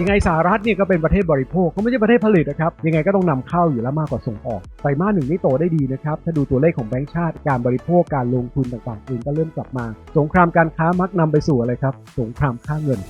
ยังไงสหรัฐเนี่ยก็เป็นประเทศบริโภคก็ไม่ใช่ประเทศผลิตนะครับยังไงก็ต้องนำเข้าอยู่แล้วมากกว่าส่งออกไตรมาสหนึ่งนี่โตได้ดีนะครับถ้าดูตัวเลขของแบงก์ชาติการบริโภคการลงทุนต่างๆเองก็เริ่มกลับมา สงครามการค้ามักนำไปสู่อะไรครับสงครามค่าเงิน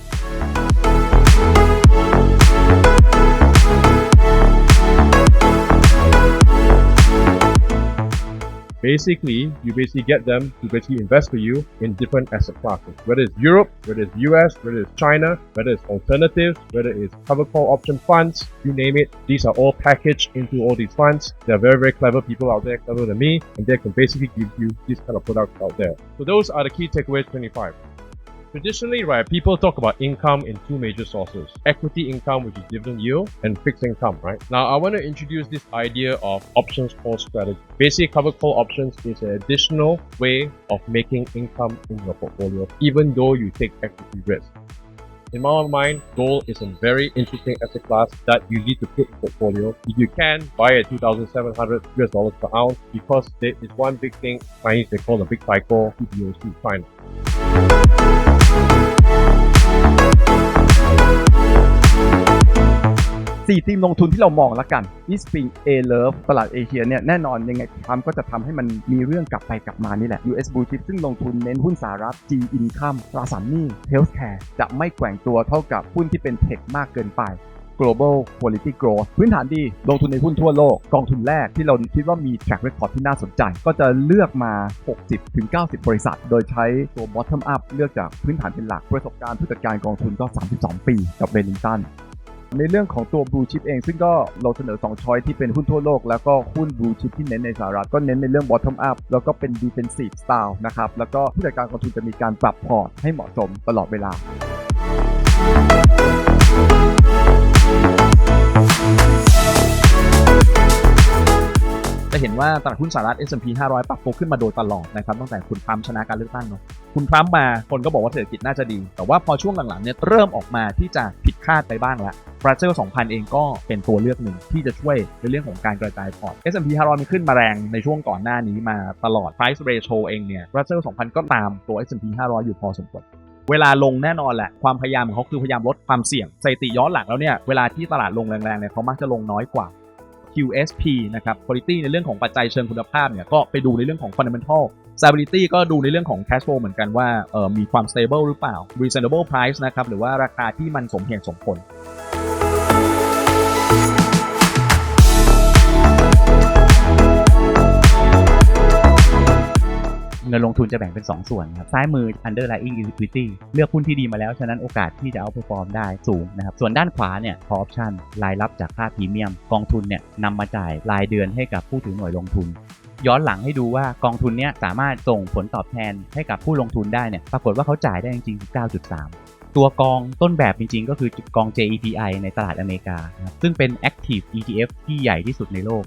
Basically, you basically get them to basically invest for you in different asset classes. Whether it's Europe, whether it's US, whether it's China, whether it's alternatives, whether it's covered call option funds, you name it. These are all packaged into all these funds. There are very, very clever people out there, clever than me, and they can basically give you these kind of products out there. So those are the key takeaways 25. Traditionally, right, people talk about income in two major sources. Equity income, which is dividend yield, and fixed income, right? Now, I want to introduce this idea of options call strategy. Basic covered call options is an additional way of making income in your portfolio, even though you take equity risk. In my mind, gold is a very interesting asset class that you need to put in portfolio. If you can, buy at 2,700 US dollars per ounce because there is one big thing Chinese they call the big cycle PBOC China. สี่ทีมลงทุนที่เรามองล้วกัน Eastspring, A Love ตลาดเอเชียเนี่ยแน่นอนยังไงทรัมก็จะทำให้มันมีเรื่องกลับไปกลับมานี่แหละ US Blue Chip ซึ่งลงทุนเน้นหุ้นสหรัฐ G Income ตราสารหนี้ Healthcare จะไม่แกว่งตัวเท่ากับหุ้นที่เป็นเทคมากเกินไป global quality growth พื้นฐานดี ลงทุนในหุ้นทั่วโลก กองทุนแรกที่เราคิดว่ามี track record ที่น่าสนใจ ก็จะเลือกมา 60-90 บริษัท โดยใช้ตัว bottom up เลือกจากพื้นฐานเป็นหลัก ประสบการณ์ผู้จัดการกองทุนก็ 32 ปี กับเบนิงตัน ในเรื่องของตัว blue chip เอง ซึ่งก็เราเสนอ 2 ช้อยที่เป็นหุ้นทั่วโลก แล้วก็หุ้น blue chip ที่เน้นในสหรัฐก็เน้นในเรื่อง bottom up แล้วก็เป็น defensive style นะครับ แล้วก็ผู้จัดการกองทุนจะมีการปรับพอร์ตให้เหมาะสมตลอดเวลาจะเห็นว่าตลาดหุ้นสหรัฐ S&P 500 ปรับตัวขึ้นมาโดยตลอดนะครับตั้งแต่คุณทรัมป์ชนะการเลือกตั้งเนาะคุณทรัมป์มาคนก็บอกว่าเศรษฐกิจน่าจะดี แต่ว่าพอช่วงหลังๆเนี่ยเริ่มออกมาที่จะ คาดไปบ้างแล้วฟราเซิล2000 เองก็เป็นตัวเลือกหนึ่งที่จะช่วยในเรื่องของการกระจายพอร์ต S&P 500มันขึ้นมาแรงในช่วงก่อนหน้านี้มาตลอด price ratio เองเนี่ยฟราเซิล2000 ก็ตามตัว S&P 500 อยู่พอสมควรเวลาลงแน่นอนแหละ ความพยายามของเขาคือพยายามลดความเสี่ยงสถิติย้อนหลังแล้วเนี่ย เวลาที่ตลาดลงแรงๆเนี่ยเขามักจะลงน้อยกว่า QSP นะครับ quality ในเรื่องของปัจจัยเชิงคุณภาพเนี่ยก็ไปดูในเรื่องของ fundamental stability ก็ดูในเรื่องของ cash flow เหมือนกันว่าเออมีความ stable หรือเปล่า reasonable price นะครับหรือว่าราคาที่มันสมเหตุสมผล เงินลงทุนจะแบ่งเป็น 2 ส่วนครับซ้ายมือ underlying liquidity เลือกหุ้นที่ดีมาแล้ว ฉะนั้นโอกาสที่จะเอา perform ได้สูงนะครับ ส่วนด้านขวาเนี่ย call option รายรับจากค่าพรีเมียม กองทุนเนี่ยนำมาจ่ายรายเดือนให้กับผู้ถือหน่วยลงทุนย้อนหลังให้ดูว่ากองทุนเนี้ยสามารถส่งผลตอบแทนให้กับผู้ลงทุนได้เนี่ยปรากฏว่าเขาจ่ายได้จริงๆ9.3ตัวกองต้นแบบจริงๆ ก็คือกอง JEPI ในตลาดอเมริกา ซึ่งเป็น active ETF ที่ใหญ่ที่สุดในโลก